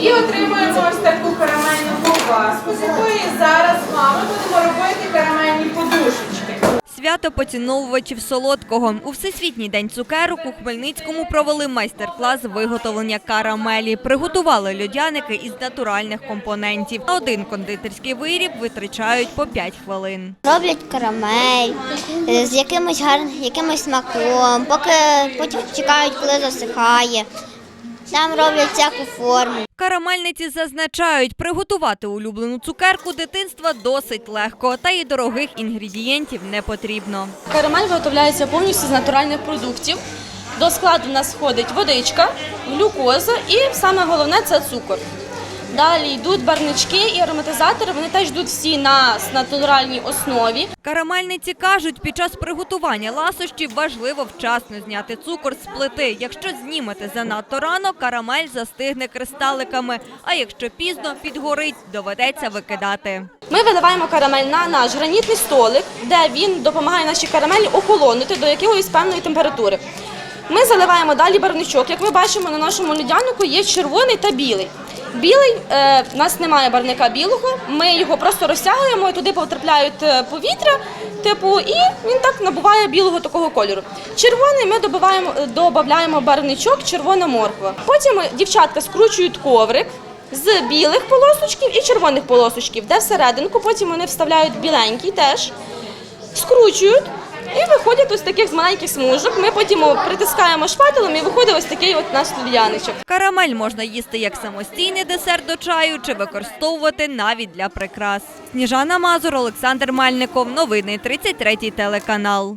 І отримуємо ось таку карамельну ковбаску, з якої зараз з вами будемо робити карамельні подушечки. Свято поціновувачів солодкого. У Всесвітній день цукерок у Хмельницькому провели майстер-клас виготовлення карамелі. Приготували льодяники із натуральних компонентів. На один кондитерський виріб витрачають по 5 хвилин. Роблять карамель е, з якимось гарним якимось смаком, поки потім чекають, коли засихає. Там роблять всяку форму. Карамельниці зазначають, приготувати улюблену цукерку дитинства досить легко, та й дорогих інгредієнтів не потрібно. Карамель виготовляється повністю з натуральних продуктів. До складу в нас входить водичка, глюкоза і саме головне це цукор. Далі йдуть барнички і ароматизатори. Вони теж йдуть всі на натуральній основі. Карамельниці кажуть, під час приготування ласощів важливо вчасно зняти цукор з плити. Якщо знімете занадто рано, карамель застигне кристаликами, а якщо пізно підгорить, доведеться викидати. Ми виливаємо карамель на наш гранітний столик, де він допомагає нашій карамелі охолонути до якоїсь певної температури. Ми заливаємо далі барничок. Як ми бачимо, на нашому льодянику є червоний та білий. Білий е, в нас немає барника білого. Ми його просто розтягуємо, і туди потрапляють е, повітря, типу, і він так набуває білого такого кольору. Червоний ми добиваємо, е, додаємо барничок, червона морква. Потім е, дівчатка скручують коврик з білих полосочків і червоних полосочків, де всерединку потім вони вставляють біленький теж, скручують. І виходять ось таких маленьких смужок. Ми потім притискаємо шпателем і виходить ось такий от наш льодяничок. Карамель можна їсти як самостійний десерт до чаю чи використовувати навіть для прикрас. Сніжана Мазур, Олександр Мальников. Новини 33 телеканал.